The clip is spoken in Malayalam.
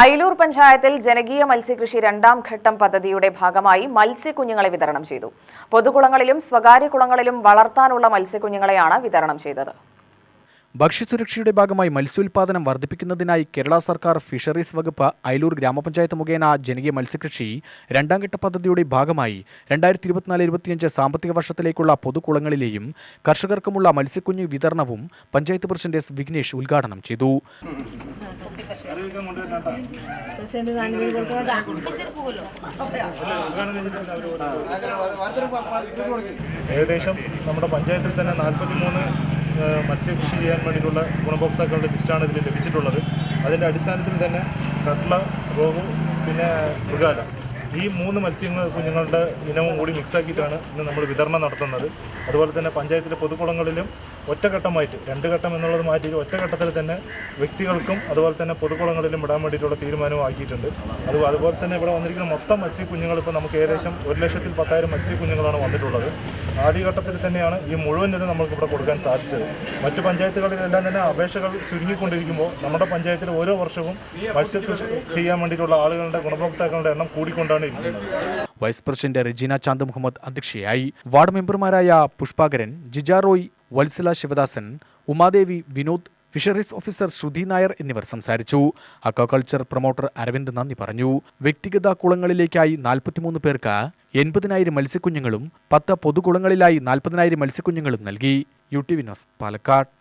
അയിലൂർ പഞ്ചായത്തിൽ ജനകീയ മത്സ്യകൃഷി രണ്ടാം ഘട്ടം പദ്ധതിയുടെ ഭാഗമായി മത്സ്യക്കുഞ്ഞുങ്ങളെ വിതരണം ചെയ്തു. പൊതുകുളങ്ങളിലും സ്വകാര്യ കുളങ്ങളിലും വളർത്താനുള്ള മത്സ്യക്കുഞ്ഞുങ്ങളെയാണ് വിതരണം ചെയ്തത്. ഭക്ഷ്യസുരക്ഷയുടെ ഭാഗമായി മത്സ്യോൽപാദനം വർദ്ധിപ്പിക്കുന്നതിനായി കേരള സർക്കാർ ഫിഷറീസ് വകുപ്പ് അയലൂർ ഗ്രാമപഞ്ചായത്ത് മുഖേന ജനകീയ മത്സ്യകൃഷി രണ്ടാം ഘട്ട പദ്ധതിയുടെ ഭാഗമായി രണ്ടായിരത്തി ഇരുപത്തിനാല് ഇരുപത്തിയഞ്ച് സാമ്പത്തിക വർഷത്തിലേക്കുള്ള പൊതുകുളങ്ങളിലെയും കർഷകർക്കുമുള്ള മത്സ്യക്കുഞ്ഞു വിതരണവും പഞ്ചായത്ത് പ്രസിഡന്റ് എസ് വിഘ്നേഷ് ഉദ്ഘാടനം ചെയ്തു. ഏകദേശം നമ്മുടെ പഞ്ചായത്തിൽ തന്നെ നാൽപ്പത്തി മൂന്ന് മത്സ്യകൃഷി ചെയ്യാൻ വേണ്ടിയിട്ടുള്ള ഗുണഭോക്താക്കളുടെ ലിസ്റ്റാണ് ഇതിൽ ലഭിച്ചിട്ടുള്ളത്. അതിന്റെ അടിസ്ഥാനത്തിൽ തന്നെ കട്ട്ള റോഹു പിന്നെ മൃഗാല. ഈ മൂന്ന് മത്സ്യങ്ങൾ കുഞ്ഞുങ്ങളുടെ ഇനവും കൂടി മിക്സാക്കിയിട്ടാണ് ഇന്ന് നമ്മൾ വിതരണം നടത്തുന്നത്. അതുപോലെ തന്നെ പഞ്ചായത്തിലെ പൊതുകുളങ്ങളിലും ഒറ്റഘട്ടമായിട്ട് രണ്ട് ഘട്ടം എന്നുള്ളത് മാറ്റി ഒറ്റഘട്ടത്തിൽ തന്നെ വ്യക്തികൾക്കും അതുപോലെ തന്നെ പൊതുകുളങ്ങളിലും ഇടാൻ വേണ്ടിയിട്ടുള്ള തീരുമാനവും ആക്കിയിട്ടുണ്ട്. അത് അതുപോലെ തന്നെ ഇവിടെ വന്നിരിക്കുന്ന മൊത്തം മത്സ്യക്കുഞ്ഞുങ്ങൾ ഇപ്പോൾ നമുക്ക് ഏകദേശം ഒരു ലക്ഷത്തിൽ പത്തായിരം മത്സ്യക്കുഞ്ഞുങ്ങളാണ് വന്നിട്ടുള്ളത്. ആദ്യഘട്ടത്തിൽ തന്നെയാണ് ഈ മുഴുവൻ ഇത് നമുക്ക് ഇവിടെ കൊടുക്കാൻ സാധിച്ചത്. മറ്റു പഞ്ചായത്തുകളിലെല്ലാം തന്നെ അപേക്ഷകൾ ചുരുങ്ങിക്കൊണ്ടിരിക്കുമ്പോൾ നമ്മുടെ പഞ്ചായത്തിൽ ഓരോ വർഷവും മത്സ്യകൃഷി ചെയ്യാൻ വേണ്ടിയിട്ടുള്ള ആളുകളുടെ ഗുണഭോക്താക്കളുടെ എണ്ണം കൂടിക്കൊണ്ടാണ് ഇരിക്കുന്നത്. വൈസ് പ്രസിഡന്റ് റെജീന ചാന്ദ് മുഹമ്മദ് അധ്യക്ഷയായി. വാർഡ് മെമ്പർമാരായ പുഷ്പാകരൻ ജിജ റോയ് വത്സല ശിവദാസൻ ഉമാദേവി വിനോദ് ഫിഷറീസ് ഓഫീസർ ശ്രുതി നായർ എന്നിവർ സംസാരിച്ചു. അക്വാകൾച്ചർ പ്രൊമോട്ടർ അരവിന്ദ് നന്ദി പറഞ്ഞു. വ്യക്തിഗത കുളങ്ങളിലേക്കായി നാൽപ്പത്തിമൂന്ന് പേർക്ക് എൺപതിനായിരം മത്സ്യക്കുഞ്ഞുങ്ങളും പത്ത് പൊതുകുളങ്ങളിലായി നാൽപ്പതിനായിരം മത്സ്യക്കുഞ്ഞുങ്ങളും നൽകി. U T Vinos Palakkad.